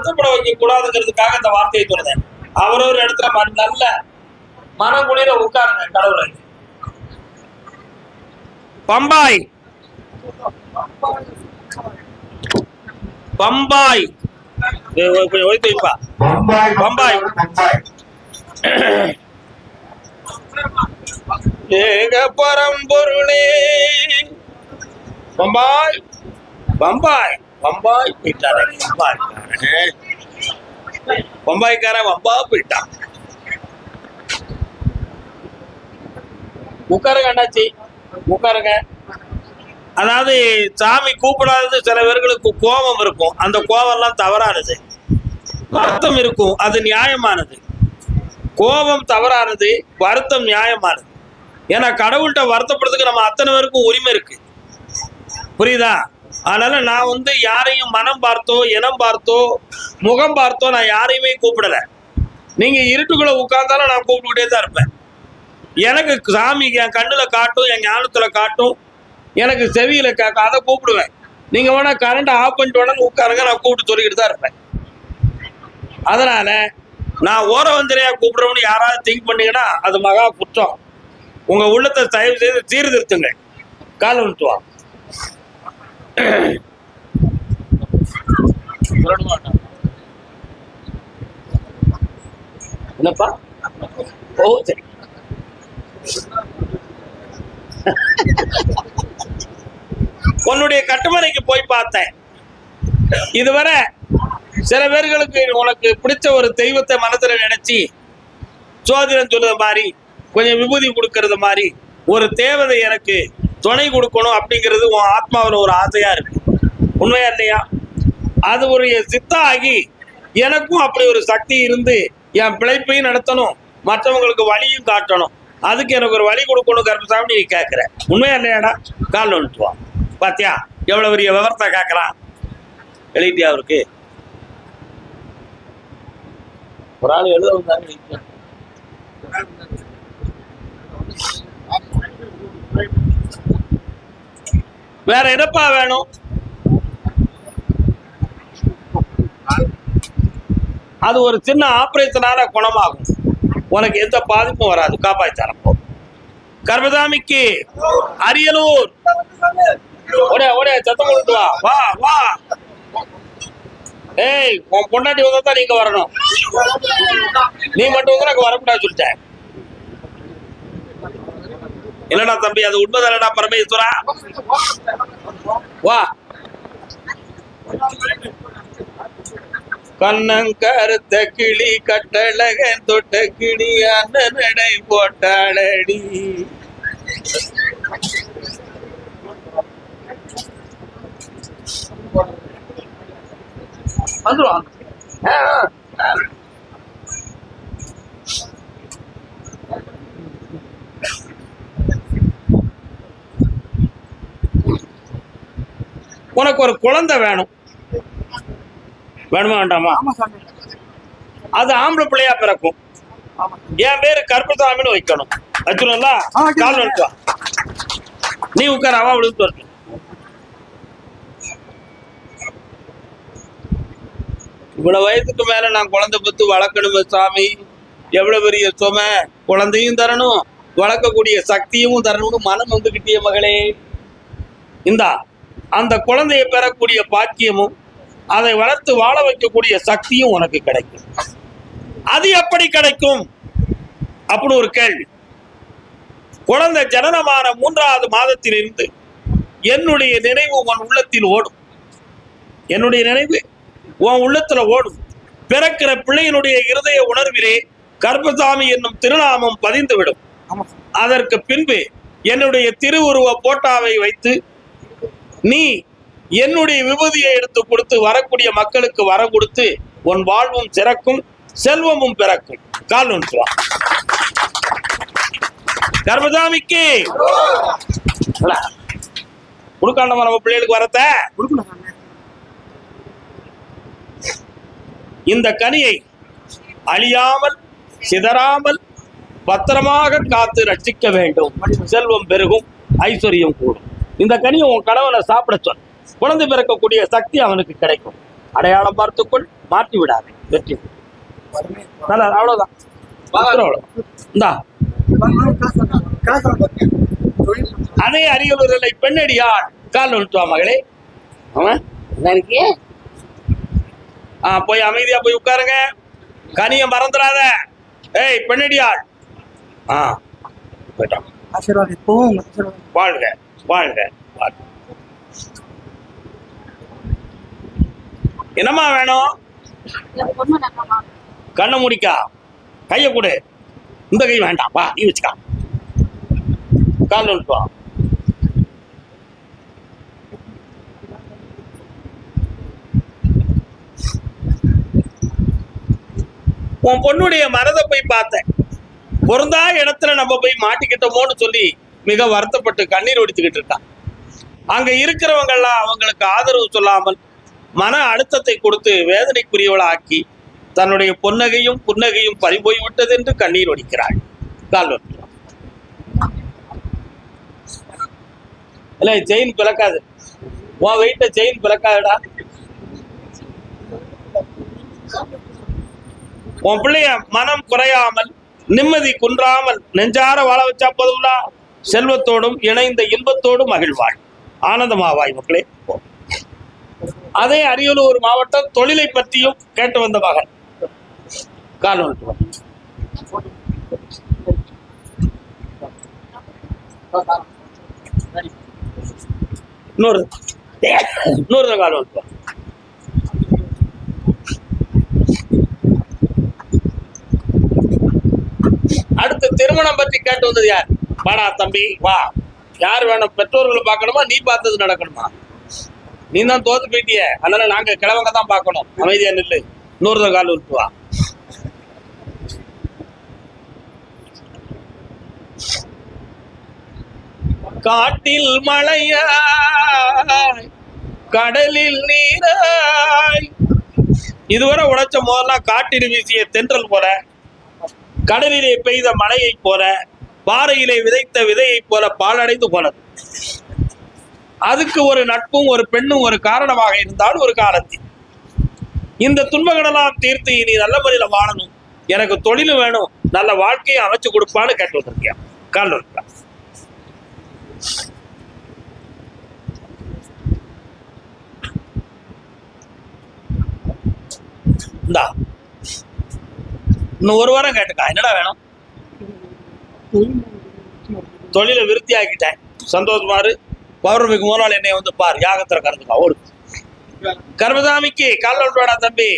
வருத்தப்பட வைக்க கூடாதுங்கிறதுக்காக இந்த வார்த்தையை சொல்றேன். அவரவர் இடத்துல நல்ல மனக்குளிர உட்காருங்க கடவுளை. பம்பாய். பம்பாய். இது கொஞ்சம் ஒழித்து வைப்பா. பம்பாய். பம்பாய். பம்பாய் ஏக பரம்பொருளே பம்பாய். பம்பாய். பம்பாய் போயிட்டாரு பம்பாய் பம்பாய்க்காரன் வம்பா போயிட்டான் உட்காருங்க அண்ணாச்சி உட்காருங்க. அதாவது சாமி கூப்பிடாதது சில பேர்களுக்கு கோபம் இருக்கும். அந்த கோபம்லாம் தவறானது. வருத்தம் இருக்கும். அது நியாயமானது. கோபம் தவறானது வருத்தம் நியாயமானது. ஏன்னா கடவுள்கிட்ட வருத்தப்படுறதுக்கு நம்ம அத்தனை பேருக்கும் உரிமை இருக்கு. புரியுதா? அதனால நான் வந்து யாரையும் மனம் பார்த்தோ இனம் பார்த்தோ முகம் பார்த்தோ நான் யாரையுமே கூப்பிடல. நீங்க இருட்டுக்குள்ள உட்கார்ந்தாலும் நான் கூப்பிட்டுக்கிட்டே தான் இருப்பேன். எனக்கு சாமி என் கண்ணுல காட்டும் என் ஞானத்துல காட்டும் எனக்கு செவியில கேட்கும் அதை கூப்பிடுவேன். நீங்க வேணா கரண்ட் ஆஃப் பண்ணிட்டு வேணா உட்காருங்க நான் கூப்பிட்டு சொல்லிக்கிட்டு தான் இருப்பேன். அதனால நான் ஓர வந்திரையா கூப்பிடுறோம்னு யாராவது திங்க் பண்ணீங்கன்னா அது மகா குற்றம். உங்க உள்ளத்தை தயவு செய்து சீர்திருத்துங்க. கால் வந்துட்டு என்னப்பா? ஓ சரி. உன்னுடைய கட்டுமனைக்கு போய் பார்த்தேன். இதுவரை சில பேர்களுக்கு உனக்கு பிடிச்ச ஒரு தெய்வத்தை மனசுல நினைச்சு சோதிடம் சொல்றது மாதிரி கொஞ்சம் விபூதி கொடுக்கறது மாதிரி ஒரு தேவதை எனக்கு துணை கொடுக்கணும் அப்படிங்கிறது உன் ஆத்மாவில் ஒரு ஆசையாக இருக்கு. உண்மையா இல்லையா? அது ஒரு சித்தாகி ஆகி எனக்கும் அப்படி ஒரு சக்தி இருந்து என் பிழைப்பையும் நடத்தணும் மற்றவங்களுக்கு வழியும் காட்டணும். அதுக்கு எனக்கு ஒரு வழி கொடுக்கணும் கருப்பசாமி நீ கேட்குற உண்மையா இல்லையாடா? கால் வந்துட்டு பாத்தியா? எவ்வளோ பெரிய விவரத்தை கேட்கறான் எழுதிட்டியா அவருக்கு? ஒரு ஆள் எழுத வந்தாங்க வேற என்னப்பா வேணும்? அது ஒரு சின்ன ஆபரேஷனால குணமாகும். உனக்கு எந்த பாதிப்பும் வராது. காப்பாய்ச்சாரப்போ கர்மதாமிக்கு அரியலூர். ஓடே ஓடே சத்தம் கொண்டு வா. வா வா. ஏய் உன் பொண்டாட்டி வந்தா தான் நீங்க வரணும். நீ மட்டும் வந்து எனக்கு வரக்கூடாது சொல்லிட்டேன். இல்லடா தம்பி அது உண்மைதானடா பரமேஸ்வரா? வா. கண்ணங்கருத்த கிளி கட்டழகன் தொட்ட கிளி அந்த நடை போட்டாளடி. வந்துருவான். உனக்கு ஒரு குழந்தை வேணும். வேணுமா வேண்டாமா? அது ஆம்பளை பிள்ளையா பிறக்கும். என் பேரு கருப்பசாமின்னு வைக்கணும். வச்சுருங்களா. கால் வந்துட்டு வா. நீ உட்கார அவன் விழுந்து வரட்டும். இவ்வளவு வயசுக்கு மேல நான் குழந்தை பத்து வளர்க்கணுமே சாமி. எவ்வளவு பெரிய சுமை? குழந்தையும் தரணும் வளர்க்கக்கூடிய சக்தியும் தரணும்னு மனம் வந்துகிட்டே மகளே. இந்தா அந்த குழந்தையை பெறக்கூடிய பாக்கியமும் அதை வளர்த்து வாழ வைக்கக்கூடிய சக்தியும் உனக்கு கிடைக்கும். அது எப்படி கிடைக்கும்? அப்படி ஒரு கேள்வி. குழந்தை ஜனனமான மூன்றாவது மாதத்திலிருந்து என்னுடைய நினைவு உன் உள்ளத்தில் ஓடும். என்னுடைய நினைவு? உன் உள்ளத்துல ஓடும். பிறக்கிற பிள்ளையினுடைய இருதய உணர்விலே கர்ப்பசாமி என்னும் திருநாமம் பதிந்து விடும் ஆமா. சாமி அதற்கு பின்பு என்னுடைய திருவுருவ போட்டாவை வைத்து நீ என்னுடைய விபூதியை எடுத்து கொடுத்து வரக்கூடிய மக்களுக்கு வர கொடுத்து உன் வாழ்வும் சிறக்கும் செல்வமும் பிறக்கும். கால் ஒன்று கொடுக்காண்டமா நம்ம பிள்ளைகளுக்கு வரத்த? இந்த கனியை அழியாமல் சிதறாமல் பத்திரமாக காத்து ரட்சிக்க வேண்டும். செல்வம் பெருகும் ஐஸ்வர்யம் கூடும். இந்த கனியை உன் கணவனை சாப்பிட சொல். குழந்தை பிறக்கக்கூடிய சக்தி அவனுக்கு கிடைக்கும். அடையாளம் பார்த்துக்கொள் மாற்றி விடாதே. வெற்றி. நல்லா இந்தா. அதே அரியலூரில் பெண்ணடியாள் கால் நிறுத்துவா மகளே. அவன் என்ன இருக்கியே ஆ போய் அமைதியா போய் உட்காருங்க. கனிய மறந்துடாத. ஏய் பெண்ணடியாள் ஆ போயிட்டான் வாழ்க. வாழ்க. வாழ்க என்னம்மா வேணும்? கண்ணை முடிக்கா. கைய கொடு. இந்த கை வேண்டாம். வா நீ வச்சுக்கா. கால் வா உன் பொண்ணுடைய மனதை போய் பார்த்தேன். பொருந்தா இடத்துல நம்ம போய் மாட்டிக்கிட்டோமோன்னு சொல்லி மிக வருத்தப்பட்டு கண்ணீர் ஒடித்துக்கிட்டு இருக்கான். அங்க இருக்கிறவங்க எல்லாம் அவங்களுக்கு ஆதரவு சொல்லாமல் மன அழுத்தத்தை கொடுத்து வேதனைக்குரியவளாக்கி தன்னுடைய பொன்னகையும் புன்னகையும் பறிபோய் விட்டது என்று கண்ணீர் ஒடிக்கிறாள் கால்வன் இல்லை செயின் பிளக்காது. உன் வெயிட்ட செயின் பிளக்காதுடா. உன் பிள்ளைய மனம் குறையாமல் நிம்மதி குன்றாமல் நெஞ்சார வாழ வச்சா போதும்டா. செல்வத்தோடும் இணைந்த இன்பத்தோடும் மகிழ்வாள் ஆனந்தமாவாய் மக்களே. அதே அரியலூர் மாவட்டம் தொழிலை பற்றியும் கேட்டு வந்த மகன். கால் இன்னொரு இன்னொரு அடுத்து திருமணம் பற்றி கேட்டு வந்தது யார்? வாடா தம்பி வா. யார் வேணும்? பெற்றோர்களை பார்க்கணுமா? நீ பார்த்தது நடக்கணுமா? நீ தான் தோத்து போயிட்டிய. அதனால நாங்க கிழவங்க தான் பார்க்கணும். அமைதியா நில்லு. நூறு கால் உருட்டுவா வா. காட்டில் மழையாய் கடலில் நீராய். இதுவரை உடைச்ச முதல்லாம் காட்டில் வீசிய தென்றல் போல கடலிலே பெய்த மழையை போல பாறையிலே விதைத்த விதையைப் போல பாலடைந்து போனது. அதுக்கு ஒரு நட்பும் ஒரு பெண்ணும் ஒரு காரணமாக இருந்தால் ஒரு காலத்தில். இந்த துன்பங்களெல்லாம் தீர்த்து இனி நல்ல முறையில் வாழணும். எனக்கு தொழிலும் வேணும் நல்ல வாழ்க்கையை அமைச்சு கொடுப்பான்னு கேட்டு வந்திருக்கியா கால் இருக்கா இன்னும் ஒரு வாரம் கேட்டுக்கா என்னடா வேணும்? தொழிலை விருத்தி ஆக்கிட்டேன் சந்தோஷமாரு பௌர்ணமிக்கு முதல் என்னை வந்து பார் யாகத்துல கறந்துக்கா ஓடு. கர்மசாமிக்கு கால் வேடா தம்பி.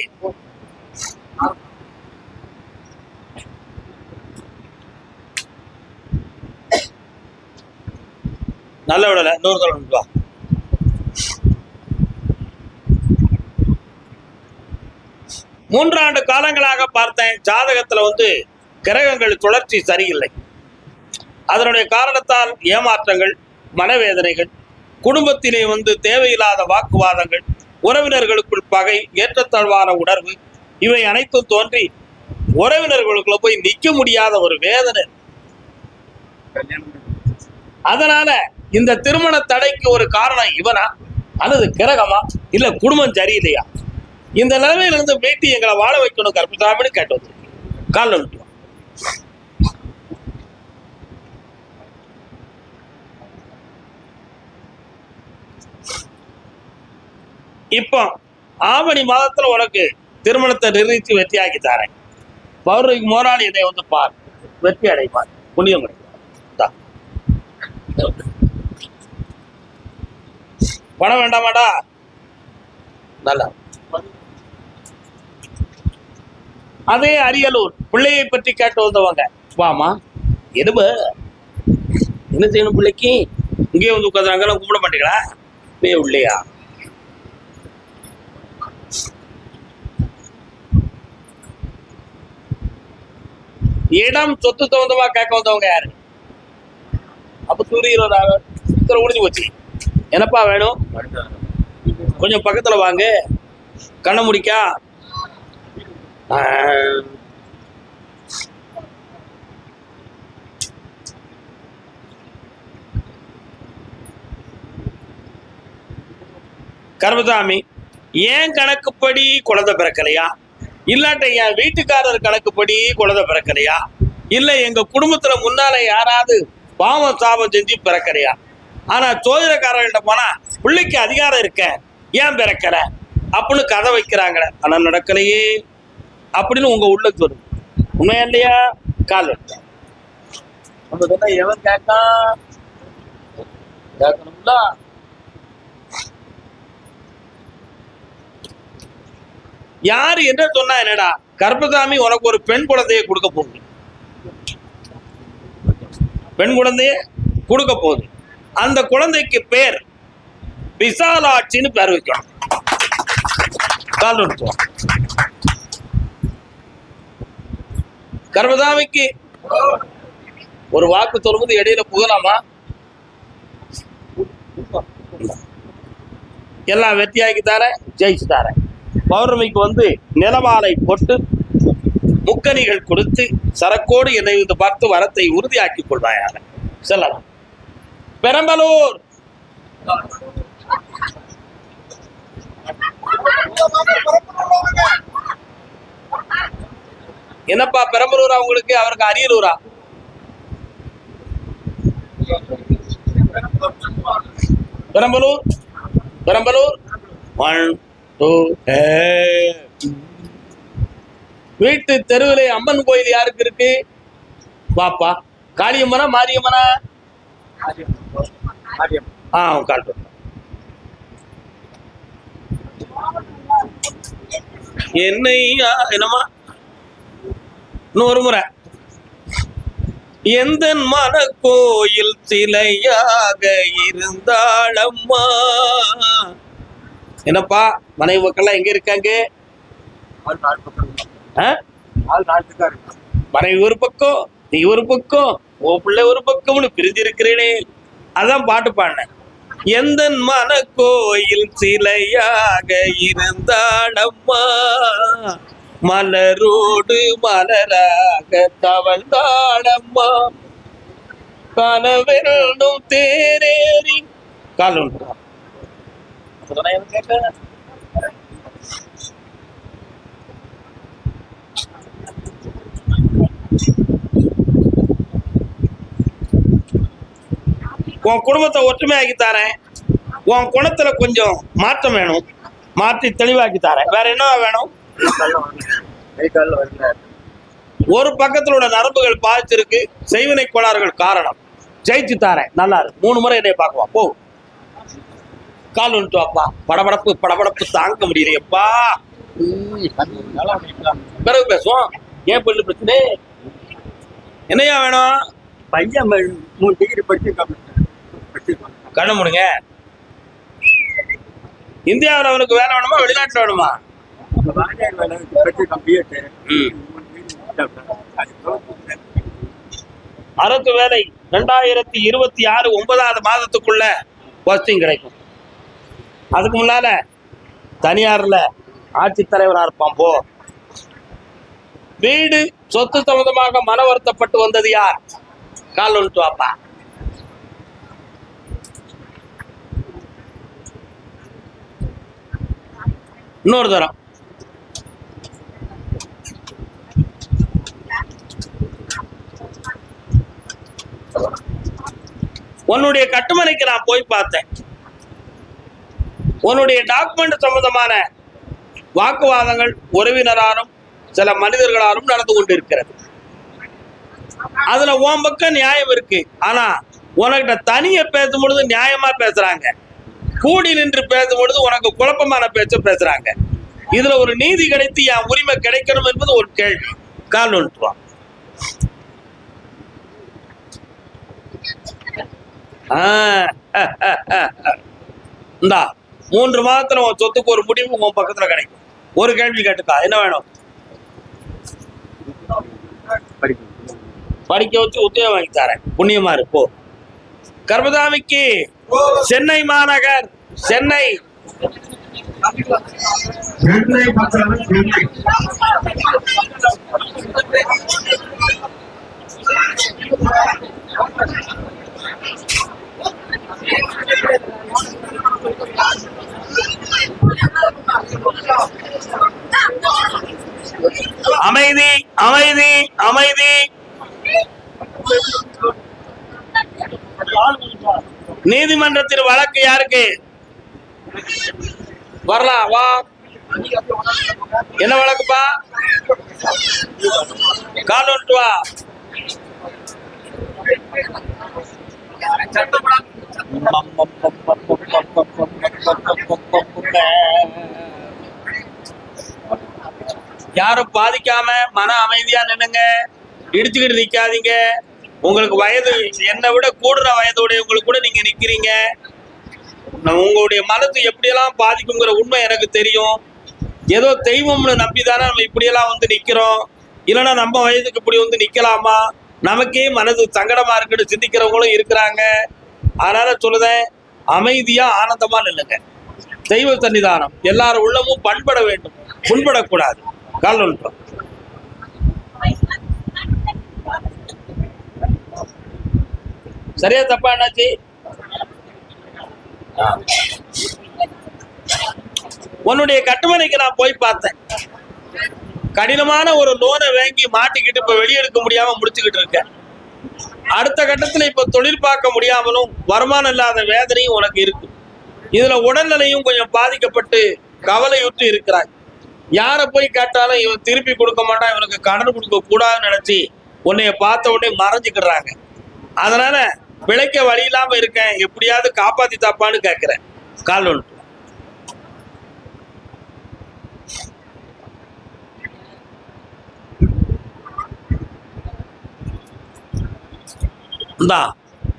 நல்ல விடல நூறு தலை வா. மூன்றாண்டு காலங்களாக பார்த்தேன் ஜாதகத்துல வந்து கிரகங்கள் தொடர்ச்சி சரியில்லை. அதனுடைய காரணத்தால் ஏமாற்றங்கள் மனவேதனைகள் குடும்பத்திலே வந்து தேவையில்லாத வாக்குவாதங்கள் உறவினர்களுக்குள் பகை ஏற்றத்தாழ்வான உணர்வு இவை அனைத்தும் தோன்றி உறவினர்களுக்குள்ள போய் நிக்க முடியாத ஒரு வேதனை. அதனால இந்த திருமண தடைக்கு ஒரு காரணம் இவனா? அல்லது கிரகமா? இல்ல குடும்பம் சரியில்லையா? இந்த நிலைமையிலிருந்து மீட்டி எங்களை வாழ வைக்கணும் கற்பிதாமின்னு கேட்டு வந்துருக்கு கால் நம்பிட்டு இப்போ ஆவணி மாதத்துல உனக்கு திருமணத்தை நிர்ணயித்து வெற்றியாக்கி தரேன். பௌர்ணமிக்கு மோராளி இதை வந்து பார். வெற்றி அடைப்பார் புண்ணியம் கிடைக்கும். பணம் வேண்டாமாடா? நல்லா. அதே அரியலூர். பிள்ளையை பற்றி கேட்டு வந்தவங்க. வாமா. எதுவ என்ன செய்யணும் பிள்ளைக்கு? இங்கேயே வந்து உட்காந்து அங்கெல்லாம் கும்பிட மாட்டீங்களா? இப்பயே உள்ளையா? இடம் சொத்து தகுந்தமா கேட்க வந்தவங்க யாரு? அப்ப தூரிகிறோம் இத்தனை முடிஞ்சு போச்சு. என்னப்பா வேணும்? கொஞ்சம் பக்கத்துல வாங்க. கண்ணை முடிக்கா. ஆ. கர்மசாமி ஏன் கணக்குப்படி குழந்தை பிறக்கலையா? இல்லாட்ட என் வீட்டுக்காரர் கணக்குப்படி குழந்தை பிறக்கலையா இல்ல எங்க குடும்பத்துல முன்னால யாராவது பாவம் சாபம் செஞ்சு பிறக்கலையா ஆனா ஜோதிடக்காரர்கள்ட்ட போனா பிள்ளைக்கு அதிகாரம் இருக்க ஏன் பிறக்கல அப்படின்னு கதை வைக்கிறாங்களே. ஆனா நடக்கலையே. அப்படின்னு உங்க உள்ள சொல்லுங்க உண்மையா இல்லையா? கால் எடுத்தேன் நம்ம சொன்னா எவன் கேட்டான்? கேட்கணும்ல. யாரு என்ன சொன்னா என்னடா? கருப்பசாமி உனக்கு ஒரு பெண் குழந்தையை கொடுக்க போகுது. பெண் குழந்தைய கொடுக்க போகுது. அந்த குழந்தைக்கு பேர் விசாலாட்சின்னு பேர் வைக்கணும். கால் கர்மதாமிக்கு ஒரு வாக்கு சொல்லும்போது இடையில புகலாமா? எல்லாம் வெற்றியாக்கி தாரேன் ஜெயிச்சு தாரேன். பௌர்ணமிக்கு வந்து நிலவாலை போட்டு முக்கணிகள் கொடுத்து சரக்கோடு என்னை வந்து பார்த்து வரத்தை உறுதியாக்கிக் கொள்வாயாக. செல்லலாம். பெரம்பலூர்! என்னப்பா பெரம்பலூரா உங்களுக்கு? அவருக்கு அரியலூரா? பெரம்பலூர்? பெரம்பலூர்? டூ வீட்டு தெருவிலே அம்மன் கோயில் யாருக்கு இருக்கு? பாப்பா காளியம்மனா மாரியம்மனா? ஆ காட்டு என்னையா என்னம்மா? இன்னும் ஒரு முறை. எந்த மன கோயில் சிலையாக இருந்தாளம்மா? என்னப்பா மனைவி மக்கள்லாம் எங்க இருக்காங்க? மனைவி ஒரு பக்கம் நீ ஒரு பக்கம் ஓ பிள்ளை ஒரு பக்கம்னு பிரிஞ்சிருக்கிறேனே. அதான் பாட்டு பாடினேன். எந்த மன கோயில் சிலையாக இருந்தாடம்மா மலரோடு மலராக தவழ்ந்தாடம்மா கனவெல்லும் தேரேறி காலம் கேட்டேன் உன் குடும்பத்தை ஒற்றுமையாக்கி தரேன். உன் குணத்துல கொஞ்சம் மாற்றம் வேணும். மாற்றி தெளிவாக்கி தரேன். வேற என்ன வேணும்? ஒரு பக்கத்துல உள்ள நரம்புகள் பாதிச்சிருக்கு. செய்வினை கோளாறுகள் காரணம். ஜெயிச்சு தாரேன். நல்லா இருக்கு. மூணு முறை என்னை பார்க்குவான் போ. கால் வந்துட்டு படபடப்பு படபடப்பு தாங்க முடியலையப்பா பிறகு பேசுவோம். ஏன் பெண்ணு பிரச்சனை? என்னையா வேணும்? பையன் மூணு டிகிரி படிச்சு கண்ணு முடுங்க. இந்தியாவில் அவனுக்கு வேலை வேணுமா வெளிநாட்டில் வேணுமா. அரசு வேலை ரெண்டாயிரத்தி இருபத்தி ஆறு ஒன்பதாவது மாதத்துக்குள்ள போஸ்டிங் கிடைக்கும். அதுக்கு முன்னால தனியார்ல ஆட்சித்தலைவரா இருப்பான் போ. வீடு சொத்து சம்பந்தமாக மன வருத்தப்பட்டு வந்தது யார்? கால் ஒன்று வாப்பா. இன்னொரு தரம். உன்னுடைய கட்டுமனைக்கு நான் போய் பார்த்தேன். உன்னுடைய டாக்குமெண்ட் சம்பந்தமான வாக்குவாதங்கள் உறவினராலும் சில மனிதர்களாலும் நடந்து கொண்டிருக்கிறது. அதுல உன் பக்கம் நியாயம் இருக்கு. ஆனா உனக்கிட்ட தனிய பேசும் பொழுது நியாயமா பேசுறாங்க. கூடி நின்று பேசும் பொழுது உனக்கு குழப்பமான பேச்ச பேசுறாங்க. இதுல ஒரு நீதி கிடைத்து என் உரிமை கிடைக்கணும் என்பது ஒரு கேள்வி. கால் ஒன்று இந்தா. மூன்று மாதத்துல உன் சொத்துக்கு ஒரு முடிவு உன் பக்கத்துல கிடைக்கும். ஒரு கேள்வி கேட்டுக்கா என்ன வேணும்? படிக்க வச்சு உத்தியோகம் வாங்கி தரேன். புண்ணியமா இருப்போ கர்மதாமிக்கு சென்னை மாநகர் சென்னை. சென்னை சென்னை. அமைதி அமைதி அமைதி. நீதிமன்றத்தில் வழக்கு யாருக்கு? வரலாம் வா. என்ன வழக்குப்பா? கால் வா. யாரும் பாதிக்காம மன அமைதியா நின்னுங்க. இடிச்சுக்கிட்டு நிக்காதீங்க. உங்களுக்கு வயது என்னை விட கூடுற வயதுடையவங்களுக்கு கூட நீங்க நிக்கிறீங்க. உங்களுடைய மனசு எப்படியெல்லாம் பாதிக்குங்கிற உண்மை எனக்கு தெரியும். ஏதோ தெய்வம்னு நம்பிதானே நம்ம இப்படியெல்லாம் வந்து நிக்கிறோம். இல்லைன்னா நம்ம வயதுக்கு இப்படி வந்து நிக்கலாமா? நமக்கே மனது சங்கடமா இருக்குன்னு சிந்திக்கிறவங்களும் இருக்கிறாங்க. அதனால சொல்லுதேன் அமைதியா ஆனந்தமா நில்லுங்க. தெய்வ சன்னிதானம். எல்லாரும் உள்ளமும் பண்பட வேண்டும். புண்படக்கூடாது. கால் ஒன்றும் சரியா தப்பா என்னாச்சு? உன்னுடைய கட்டுமனைக்கு நான் போய் பார்த்தேன். கடினமான ஒரு லோனை வாங்கி மாட்டிக்கிட்டு இப்ப வெளியெடுக்க முடியாம முடிச்சுக்கிட்டு இருக்கேன். அடுத்த கட்டத்துல இப்ப தொழில் பார்க்க முடியாமலும் வருமானம் இல்லாத வேதனையும் உனக்கு இருக்கு. இதுல உடல்நிலையும் கொஞ்சம் பாதிக்கப்பட்டு கவலையுற்று இருக்கிறாய். யாரை போய் கேட்டாலும் இவன் திருப்பி கொடுக்க மாட்டான் இவனுக்கு கடன் கொடுக்க கூடாதுன்னு நினைச்சு உன்னைய பார்த்த உடனே மறைஞ்சுக்கிடுறாங்க. அதனால பிழைக்க வழி இல்லாம இருக்கேன் எப்படியாவது காப்பாத்தி தாப்பான்னு கேட்கிறேன் கால் ஒன்று தான்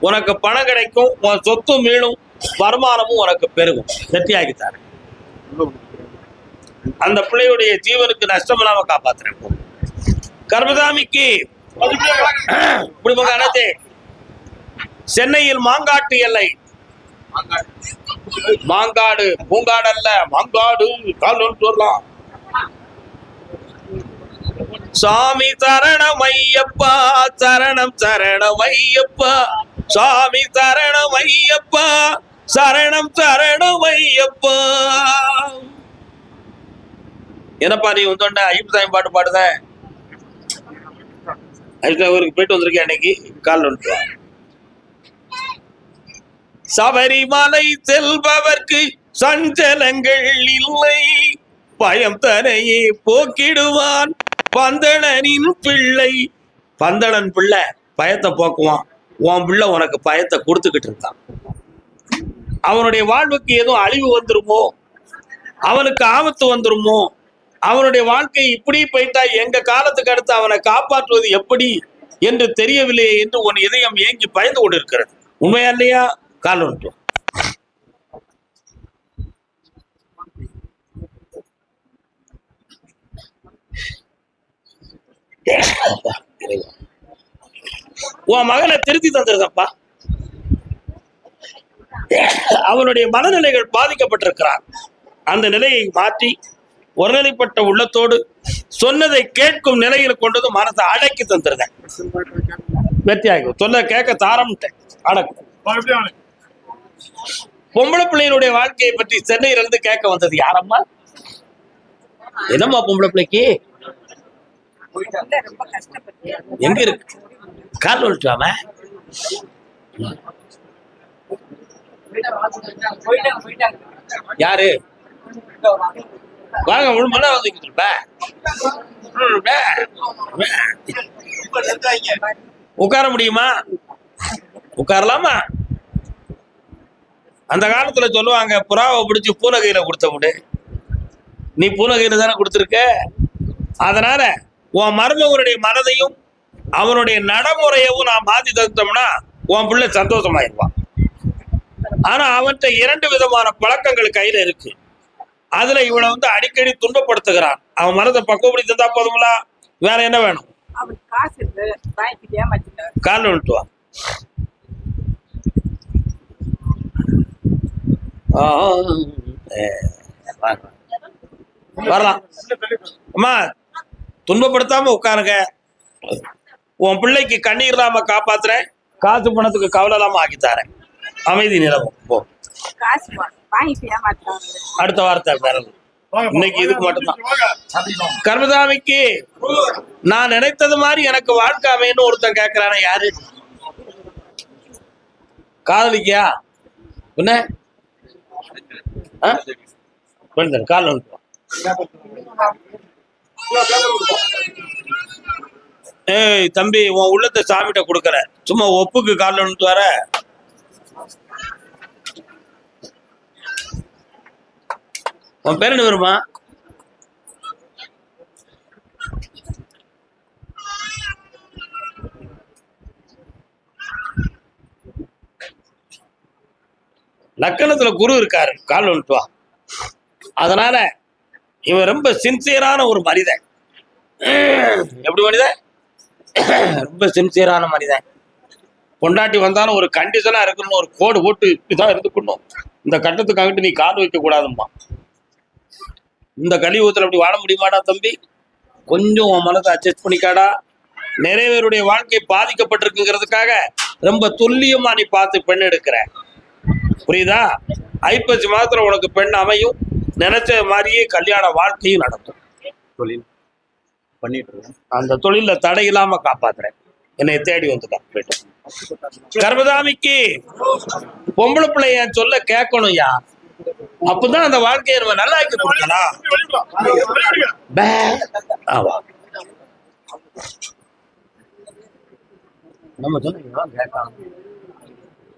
உனக்கு பணம் கிடைக்கும் உன் சொத்து மீளும் வருமானமும் உனக்கு பெருகும். வெற்றியாக்கி அந்த பிள்ளையுடைய ஜீவனுக்கு நஷ்டம் இல்லாம காப்பாத்துறேன். கர்மதாமிக்கு குடும்ப சென்னையில் மாங்காட்டு எல்லை. மாங்காடு. பூங்காடு அல்ல மாங்காடு கால் சொல்லலாம் சாமி சரணம் ஐயப்பா சரணம் சரணம் ஐயப்பா சாமி சரணம் ஐயப்பா சரணம் சரணம் ஐயப்பா என்னப்பா நீ வந்தோண்ட ஐயப்ப சாமி பாட்டு பாடுத? அதுக்கு அவருக்கு போயிட்டு வந்திருக்கேன் அன்னைக்கு? கால் ஒன்று சபரிமலை செல்பவர்க்கு சஞ்சலங்கள் இல்லை. பயம் தனையே போக்கிடுவான். பந்தளனின் பிள்ளை. பந்தளன் பிள்ளை பயத்தை போக்குவான். உன் பிள்ளை உனக்கு பயத்தை கொடுத்துக்கிட்டு இருந்தான் அவனுடைய வாழ்வுக்கு எதுவும் அழிவு வந்துருமோ? அவனுக்கு ஆபத்து வந்துருமோ? அவனுடைய வாழ்க்கை இப்படி போயிட்டா எங்க காலத்துக்கு அடுத்து அவனை காப்பாற்றுவது எப்படி என்று தெரியவில்லையே என்று உன் இதயம் ஏங்கி பயந்து கொண்டிருக்கிறது. உண்மையா இல்லையா? உன் மகனை திருத்தி தந்திருக்கப்பா. அவனுடைய மனநிலைகள் பாதிக்கப்பட்டிருக்கிறான். அந்த நிலையை மாற்றி ஒருநிலைப்பட்ட உள்ளத்தோடு சொன்னதை கேட்கும் நிலையில் கொண்டது மனத்தை அடக்கி தந்துருந்தேன். வெற்றியாகும் சொல்ல கேட்க தாரம்ட்டேன். அடக்கும் பொம்பளை பிள்ளையினுடைய வாழ்க்கையை பற்றி சென்னையிலிருந்து கேட்க வந்தது யாரம்மா? என்னம்மா பொம்பளை பிள்ளைக்கு? எங்க இருக்கு? கால் போயிட்டாங்க யாரு? வாங்க முழுமலா வந்துக்கிட்டு உட்கார முடியுமா? உட்காரலாமா? அந்த காலத்துல சொல்லுவாங்க புறாவை பிடிச்சி பூனகையில கொடுத்த முடு நீ பூனகையில தானே கொடுத்துருக்க? அதனால உன் மருமகனுடைய மனதையும் அவனுடைய நடைமுறையவும் நான் மாத்தி தந்தோம்னா உன் பிள்ளை சந்தோஷமாயிருவான் ஆனா அவன்கிட்ட இரண்டு விதமான பழக்கங்கள் கையில இருக்கு. அதுல இவனை வந்து அடிக்கடி துன்பப்படுத்துகிறான். அவன் மனதை பக்குவப்படி தந்தா போதுங்களா? வேற என்ன வேணும்? கால் விட்டு வா. ஆ, ஏ, வா, வா. வரலாம். அம்மா துன்பப்படுத்தாம உட்காருங்க. உன் பிள்ளைக்கு கண்ணீர் இல்லாம காப்பாத்துறேன். காசு பணத்துக்கு கவலை இல்லாம ஆக்கி தரேன். அமைதி நிலவும் போ. அடுத்த வாரத்தை இன்னைக்கு இதுக்கு மட்டும்தான். கர்மசாமிக்கு நான் நினைத்தது மாதிரி எனக்கு வாழ்க்கை அமையன்னு ஒருத்தன் கேட்கிறானே யாரு? காதலிக்கியா? என்ன? கால் வந்து ஏய் தம்பி உன் உள்ளத்தை சாமிகிட்ட கொடுக்கற. சும்மா ஒப்புக்கு கால் வர. உன் பேர் என்ன வருமா லக்கணத்துல குரு இருக்காரு. கால் வந்துட்டு வா. அதனால இவன் ரொம்ப சின்சியரான ஒரு மனிதன். எப்படி மனிதன்? ரொம்ப சின்சியரான மனிதன். பொண்டாட்டி வந்தாலும் ஒரு கண்டிஷனா இருக்கணும் ஒரு கோடு போட்டு இப்படிதான் இருந்துக்கணும். இந்த கட்டத்துக்காகிட்டு நீ கால் வைக்க கூடாதும்மா இந்த கலியுகத்துல அப்படி வாழ முடியுமாடா தம்பி? கொஞ்சம் உன் மனதை அட்ஜஸ்ட் பண்ணிக்காடா. நிறைய பேருடைய வாழ்க்கை பாதிக்கப்பட்டிருக்குங்கிறதுக்காக ரொம்ப துல்லியமா நீ பார்த்து பெண் எடுக்கிற. புரியுதா? ஐப்பசி மாதத்துல உனக்கு பெண் அமையும். நினைச்ச மாதிரியே கல்யாண வாழ்க்கையும் நடக்கும். தொழில் பண்ணிட்டு இருக்கேன் அந்த தொழில தடை இல்லாம காப்பாத்துறேன். என்னை தேடி வந்துட்டான். போயிட்டு கர்மதாமிக்கு பொம்பளை பிள்ளைய சொல்ல கேட்கணும்யா. அப்பதான் அந்த வாழ்க்கையை நம்ம நல்லா ஆக்கி கொடுக்கலாம். ஆமா. நம்ம சொன்னீங்களா? கேட்காம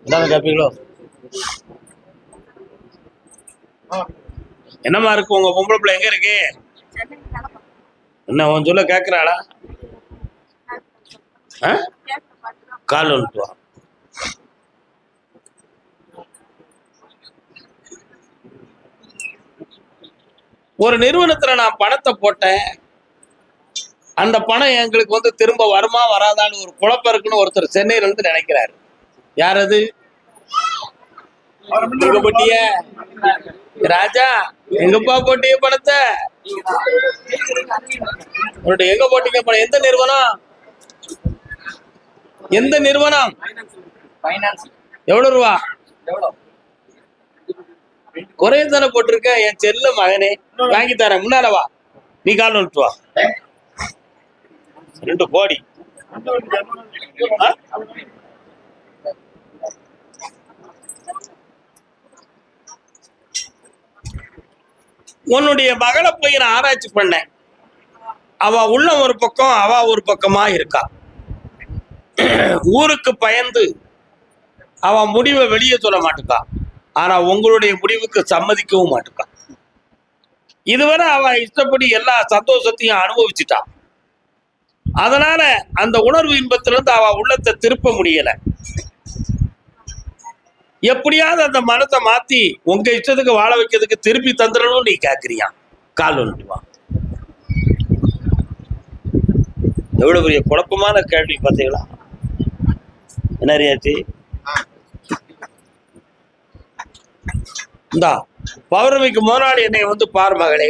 என்னங்க கேட்பீங்களோ என்னம்மா இருக்கு? உங்க பொம்பளை பிள்ளை எங்க இருக்கு? என்ன உன் சொல்ல கேட்கிறாளா கால் வந்துட்டு ஒரு நிறுவனத்துல நான் பணத்தை போட்டேன். அந்த பணம் எங்களுக்கு வந்து திரும்ப வருமா வராதான்னு ஒரு குழப்பம் இருக்குன்னு ஒருத்தர் சென்னையில இருந்து நினைக்கிறாரு. யார் அது? எங்க போட்டிய ராஜா எங்கப்பா போட்டிய படத்தை உன்னுடைய எங்க போட்டிங்க படம் எந்த நிறுவனம்? எந்த நிறுவனம்? எவ்வளவு ரூபா? குறைய தானே போட்டிருக்க. என் செல்ல மகனே வாங்கி தரேன். முன்னால வா. நீ கால் நோட்டு வா. ரெண்டு கோடி உன்னுடைய மகளை போய் நான் ஆராய்ச்சி பண்ணேன். அவ உள்ள ஒரு பக்கம் அவ ஒரு பக்கமா இருக்கா. ஊருக்கு பயந்து அவ முடிவை வெளியே சொல்ல மாட்டுக்கா. ஆனா உங்களுடைய முடிவுக்கு சம்மதிக்கவும் மாட்டுக்கா. இதுவரை அவ இஷ்டப்படி எல்லா சந்தோஷத்தையும் அனுபவிச்சுட்டான் அதனால அந்த உணர்வு இன்பத்திலிருந்து அவ உள்ளத்தை திருப்ப முடியல. எப்படியாவது அந்த மனத்தை மாத்தி உங்க இஷ்டத்துக்கு வாழ வைக்கிறதுக்கு திருப்பி தந்துடணும் நீ கேக்குறியா? கால் ஒன்றுவான் எவ்வளவு பெரிய குழப்பமான கேள்வி பார்த்தீங்களா என்ன ரியாச்சி இந்தா பௌர்ணமிக்கு முன்னாடி என்னை வந்து பார் மகளே.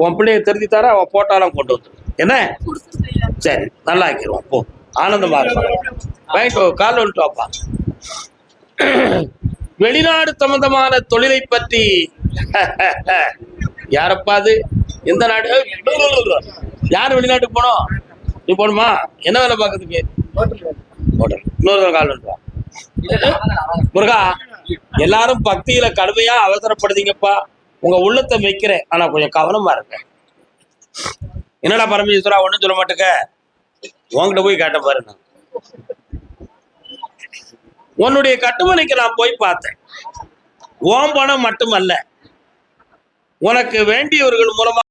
உன் பிள்ளைய திருத்தி தர அவன் போட்டாலும் கொண்டு வந்து என்ன? சரி நல்லா ஆக்கிடுவோம் போ. ஆனந்தமா இருக்கும் வாங்கிட்டு கால் வந்துட்டு வாப்பா. வெளிநாடு சம்பந்தமான தொழிலை பற்றி யாரப்பா அது? எந்த நாடு? யார் வெளிநாட்டுக்கு போனோம் நீ போகணுமா என்ன வேலை பார்க்கறதுக்கு? ஹோட்டல். இன்னொரு கால் வந்துட்டு வா முருகா எல்லாரும் பக்தியில கடுமையா அவசரப்படுதீங்கப்பா. உங்க உள்ளத்தை வைக்கிறேன். ஆனா கொஞ்சம் கவனமா இருங்க. என்னடா பரமேஸ்வரா ஒண்ணும் சொல்ல மாட்டேங்க? உன்கிட்ட போய் கேட்ட பாரு நான். உன்னுடைய கட்டுமனைக்கு நான் போய் பார்த்தேன். ஓம் பணம் மட்டுமல்ல. உனக்கு வேண்டியவர்கள் மூலமா